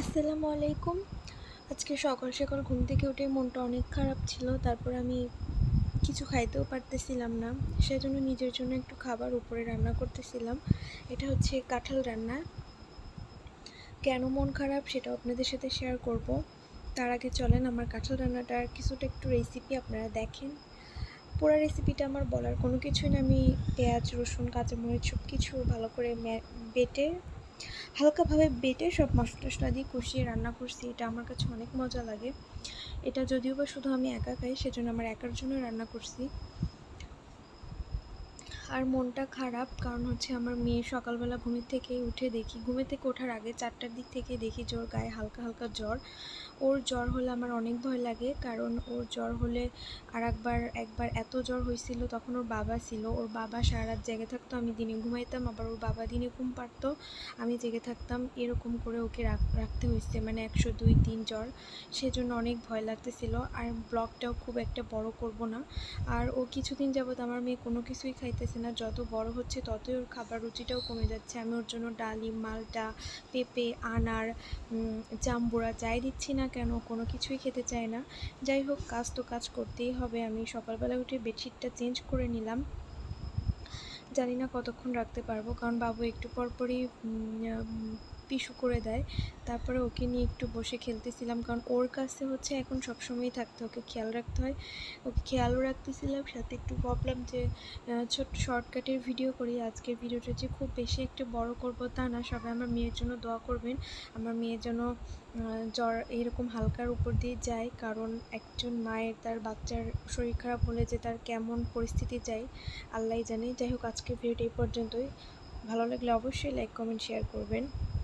আসসালামু আলাইকুম। আজকে সকাল সকাল ঘুম থেকে উঠে মনটা অনেক খারাপ ছিল, তারপর আমি কিছু খাইতেও পারতেছিলাম না। সেজন্য নিজের জন্য একটু খাবার উপরে রান্না করতেছিলাম। এটা হচ্ছে কাঁঠাল রান্না। কেন মন খারাপ সেটা আপনাদের সাথে শেয়ার করব। তার আগে চলেন আমার কাঁঠাল রান্নাটার কিছুটা একটু রেসিপি আপনারা দেখেন। পুরো রেসিপিটা আমার বলার কোনো কিছুই না। আমি পেঁয়াজ, রসুন, কাঁচামরিচ সব কিছু ভালো করে বেটে হালকাভাবে বেটে সব মশলা টশলা দিয়ে কষিয়ে রান্না করছি, এটা আমার কাছে অনেক মজা লাগে। এটা যদিও বা শুধু আমি একা খাই, সেজন্য আমার একার জন্য রান্না করছি। আর মনটা খারাপ, কারণ হচ্ছে আমার মেয়ে সকালবেলা ঘুমের থেকে উঠে দেখি, ঘুমের থেকে ওঠার আগে চারটার দিক থেকে দেখি যে ওর গায়ে হালকা হালকা জ্বর। ওর জ্বর হলে আমার অনেক ভয় লাগে, কারণ ওর জ্বর হলে আর একবার একবার এত জ্বর হয়েছিল, তখন ওর বাবা ছিল। ওর বাবা সারা রাত জেগে থাকতো, আমি দিনে ঘুমাইতাম, আবার ওর বাবা দিনে ঘুম পারতো আমি জেগে থাকতাম। এরকম করে ওকে রাখতে হয়েছে মানে একশো দুই তিন জ্বর। সেজন্য অনেক ভয় লাগতেছিল, আর ব্লগটাও খুব একটা বড় করব না। আর ও কিছুদিন যাবৎ আমার মেয়ে কোনো কিছুই খাইতেছে না, যত বড় হচ্ছে ততই ওর খাবার রুচিটাও কমে যাচ্ছে। আমি ওর জন্য ডালিম, মালটা, পেঁপে, আনার জাম্বুরা যাই দিচ্ছি না কেন, কোনো কিছুই খেতে চায় না। যাই হোক, কাজ তো কাজ করতেই হবে। আমি সকালবেলা উঠে বেডশিটটা চেঞ্জ করে নিলাম। জানি না কতক্ষণ রাখতে পারব, কারণ বাবু একটু পরপরই পিছু করে দেয়। তারপরে ওকে নিয়ে একটু বসে খেলতেছিলাম কারণ ওর কাছে হচ্ছে এখন সবসময়ই থাকতে ওকে খেয়াল রাখতে হয়। ওকে খেয়ালও রাখতেছিলাম, সাথে একটু ভাবলাম যে ছোট্ট শর্টকাটের ভিডিও করি। আজকের ভিডিওটা যে খুব বেশি একটু বড় করব তা না, সবাই আমার মেয়ের জন্য দোয়া করবেন। আমার মেয়ের জন্য জ্বর এরকম হালকার উপর দিয়ে যায়, কারণ একজন মায়ের তার বাচ্চার শরীর খারাপ হলে যে তার কেমন পরিস্থিতি যায় আল্লাহ জানে। যাই হোক, আজকের ভিডিওটা এই পর্যন্তই। ভালো লাগলে অবশ্যই লাইক কমেন্ট শেয়ার করবেন।